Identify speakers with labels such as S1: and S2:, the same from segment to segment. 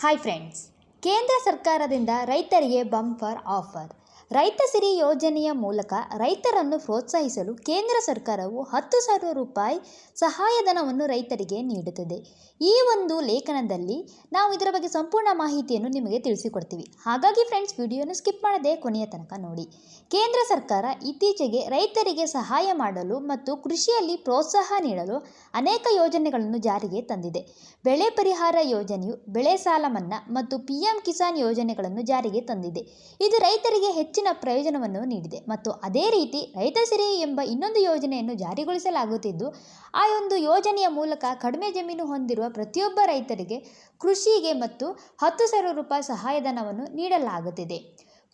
S1: Hi friends ಕೇಂದ್ರ ಸರ್ಕಾರದಿಂದ ರೈತರಿಗೆ ಬಂಪರ್ ಆಫರ್ ರೈತ ಸಿರಿ ಯೋಜನೆಯ ಮೂಲಕ ರೈತರನ್ನು ಪ್ರೋತ್ಸಾಹಿಸಲು ಕೇಂದ್ರ ಸರ್ಕಾರವು ಹತ್ತು ಸಾವಿರ ರೂಪಾಯಿ ಸಹಾಯಧನವನ್ನು ರೈತರಿಗೆ ನೀಡುತ್ತದೆ. ಈ ಒಂದು ಲೇಖನದಲ್ಲಿ ನಾವು ಇದರ ಬಗ್ಗೆ ಸಂಪೂರ್ಣ ಮಾಹಿತಿಯನ್ನು ನಿಮಗೆ ತಿಳಿಸಿಕೊಡ್ತೀವಿ. ಹಾಗಾಗಿ ಫ್ರೆಂಡ್ಸ್, ವಿಡಿಯೋನ ಸ್ಕಿಪ್ ಮಾಡದೆ ಕೊನೆಯ ತನಕ ನೋಡಿ. ಕೇಂದ್ರ ಸರ್ಕಾರ ಇತ್ತೀಚೆಗೆ ರೈತರಿಗೆ ಸಹಾಯ ಮಾಡಲು ಮತ್ತು ಕೃಷಿಯಲ್ಲಿ ಪ್ರೋತ್ಸಾಹ ನೀಡಲು ಅನೇಕ ಯೋಜನೆಗಳನ್ನು ಜಾರಿಗೆ ತಂದಿದೆ. ಬೆಳೆ ಪರಿಹಾರ ಯೋಜನೆಯು ಬೆಳೆ ಸಾಲ ಮನ್ನಾ ಮತ್ತು ಪಿ ಎಂ ಕಿಸಾನ್ ಯೋಜನೆಗಳನ್ನು ಜಾರಿಗೆ ತಂದಿದೆ. ಇದು ರೈತರಿಗೆ ಹೆಚ್ಚಿನ ಪ್ರಯೋಜನವನ್ನು ನೀಡಿದೆ. ಮತ್ತು ಅದೇ ರೀತಿ ರೈತ ಸಿರಿ ಎಂಬ ಇನ್ನೊಂದು ಯೋಜನೆಯನ್ನು ಜಾರಿಗೊಳಿಸಲಾಗುತ್ತಿದ್ದು, ಆ ಒಂದು ಯೋಜನೆಯ ಮೂಲಕ ಕಡಿಮೆ ಜಮೀನು ಹೊಂದಿರುವ ಪ್ರತಿಯೊಬ್ಬ ರೈತರಿಗೆ ಕೃಷಿಗೆ ಮತ್ತು ಹತ್ತು ಸಾವಿರ ರೂಪಾಯಿ ಸಹಾಯಧನವನ್ನು ನೀಡಲಾಗುತ್ತಿದೆ.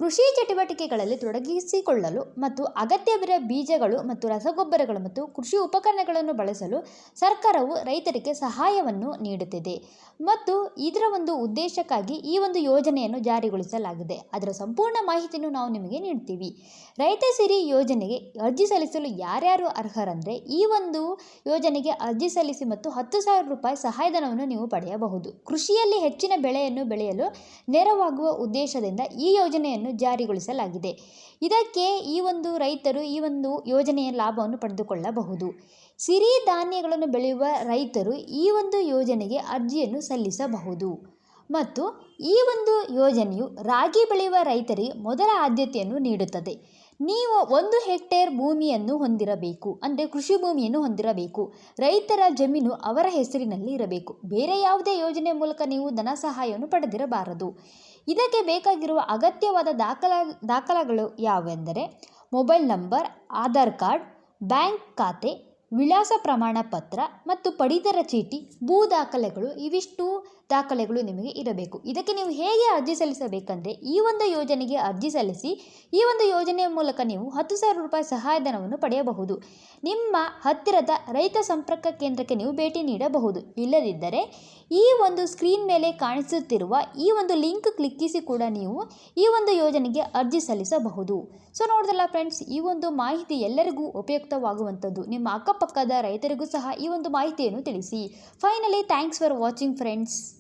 S1: ಕೃಷಿ ಚಟುವಟಿಕೆಗಳಲ್ಲಿ ತೊಡಗಿಸಿಕೊಳ್ಳಲು ಮತ್ತು ಅಗತ್ಯವಿರುವ ಬೀಜಗಳು ಮತ್ತು ರಸಗೊಬ್ಬರಗಳು ಮತ್ತು ಕೃಷಿ ಉಪಕರಣಗಳನ್ನು ಬಳಸಲು ಸರ್ಕಾರವು ರೈತರಿಗೆ ಸಹಾಯವನ್ನು ನೀಡುತ್ತಿದೆ. ಮತ್ತು ಇದರ ಒಂದು ಉದ್ದೇಶಕ್ಕಾಗಿ ಈ ಒಂದು ಯೋಜನೆಯನ್ನು ಜಾರಿಗೊಳಿಸಲಾಗಿದೆ. ಅದರ ಸಂಪೂರ್ಣ ಮಾಹಿತಿಯನ್ನು ನಾವು ನಿಮಗೆ ನೀಡ್ತೀವಿ. ರೈತ ಸಿರಿ ಯೋಜನೆಗೆ ಅರ್ಜಿ ಸಲ್ಲಿಸಲು ಯಾರ್ಯಾರು ಅರ್ಹರಂದರೆ ಈ ಒಂದು ಯೋಜನೆಗೆ ಅರ್ಜಿ ಸಲ್ಲಿಸಿ ಮತ್ತು ಹತ್ತು ಸಾವಿರ ರೂಪಾಯಿ ಸಹಾಯಧನವನ್ನು ನೀವು ಪಡೆಯಬಹುದು. ಕೃಷಿಯಲ್ಲಿ ಹೆಚ್ಚಿನ ಬೆಳೆಯನ್ನು ಬೆಳೆಯಲು ನೆರವಾಗುವ ಉದ್ದೇಶದಿಂದ ಈ ಯೋಜನೆಯನ್ನು ಜಾರಿಗೊಳಿಸಲಾಗಿದೆ. ಇದಕ್ಕೆ ಈ ಒಂದು ರೈತರು ಈ ಒಂದು ಯೋಜನೆಯ ಲಾಭವನ್ನು ಪಡೆದುಕೊಳ್ಳಬಹುದು. ಸಿರಿ ಧಾನ್ಯಗಳನ್ನು ಬೆಳೆಯುವ ರೈತರು ಈ ಒಂದು ಯೋಜನೆಗೆ ಅರ್ಜಿಯನ್ನು ಸಲ್ಲಿಸಬಹುದು. ಮತ್ತು ಈ ಒಂದು ಯೋಜನೆಯು ರಾಗಿ ಬೆಳೆಯುವ ರೈತರಿಗೆ ಮೊದಲ ಆದ್ಯತೆಯನ್ನು ನೀಡುತ್ತದೆ. ನೀವು ಒಂದು ಹೆಕ್ಟೇರ್ ಭೂಮಿಯನ್ನು ಹೊಂದಿರಬೇಕು, ಅಂದರೆ ಕೃಷಿ ಭೂಮಿಯನ್ನು ಹೊಂದಿರಬೇಕು. ರೈತರ ಜಮೀನು ಅವರ ಹೆಸರಿನಲ್ಲಿ ಇರಬೇಕು. ಬೇರೆ ಯಾವುದೇ ಯೋಜನೆ ಮೂಲಕ ನೀವು ಧನ ಸಹಾಯವನ್ನು ಪಡೆದಿರಬಾರದು. ಇದಕ್ಕೆ ಬೇಕಾಗಿರುವ ಅಗತ್ಯವಾದ ದಾಖಲ, ದಾಖಲೆಗಳು ಯಾವೆಂದರೆ mobile number, Aadhaar card, bank ಖಾತೆ, ವಿಳಾಸ ಪ್ರಮಾಣ ಪತ್ರ ಮತ್ತು ಪಡಿತರ ಚೀಟಿ, ಭೂ ದಾಖಲೆಗಳು ಇವಿಷ್ಟು ದಾಖಲೆಗಳು ನಿಮಗೆ ಇರಬೇಕು. ಇದಕ್ಕೆ ನೀವು ಹೇಗೆ ಅರ್ಜಿ ಸಲ್ಲಿಸಬೇಕಂದ್ರೆ, ಈ ಒಂದು ಯೋಜನೆಗೆ ಅರ್ಜಿ ಸಲ್ಲಿಸಿ, ಈ ಒಂದು ಯೋಜನೆಯ ಮೂಲಕ ನೀವು ಹತ್ತು ಸಾವಿರ ರೂಪಾಯಿ ಸಹಾಯಧನವನ್ನು ಪಡೆಯಬಹುದು. ನಿಮ್ಮ ಹತ್ತಿರದ ರೈತ ಸಂಪರ್ಕ ಕೇಂದ್ರಕ್ಕೆ ನೀವು ಭೇಟಿ ನೀಡಬಹುದು. ಇಲ್ಲದಿದ್ದರೆ, ಈ ಒಂದು ಸ್ಕ್ರೀನ್ ಮೇಲೆ ಕಾಣಿಸುತ್ತಿರುವ ಈ ಒಂದು ಲಿಂಕ್ ಕ್ಲಿಕ್ಕಿಸಿ ಕೂಡ ನೀವು ಈ ಒಂದು ಯೋಜನೆಗೆ ಅರ್ಜಿ ಸಲ್ಲಿಸಬಹುದು. ಸೊ, ನೋಡಿದಲ್ಲ ಫ್ರೆಂಡ್ಸ್, ಈ ಒಂದು ಮಾಹಿತಿ ಎಲ್ಲರಿಗೂ ಉಪಯುಕ್ತವಾಗುವಂಥದ್ದು. ನಿಮ್ಮ ಅಕ್ಕಪಕ್ಕದ ರೈತರಿಗೂ ಸಹ ಈ ಒಂದು ಮಾಹಿತಿಯನ್ನು ತಿಳಿಸಿ. Finally thanks for watching friends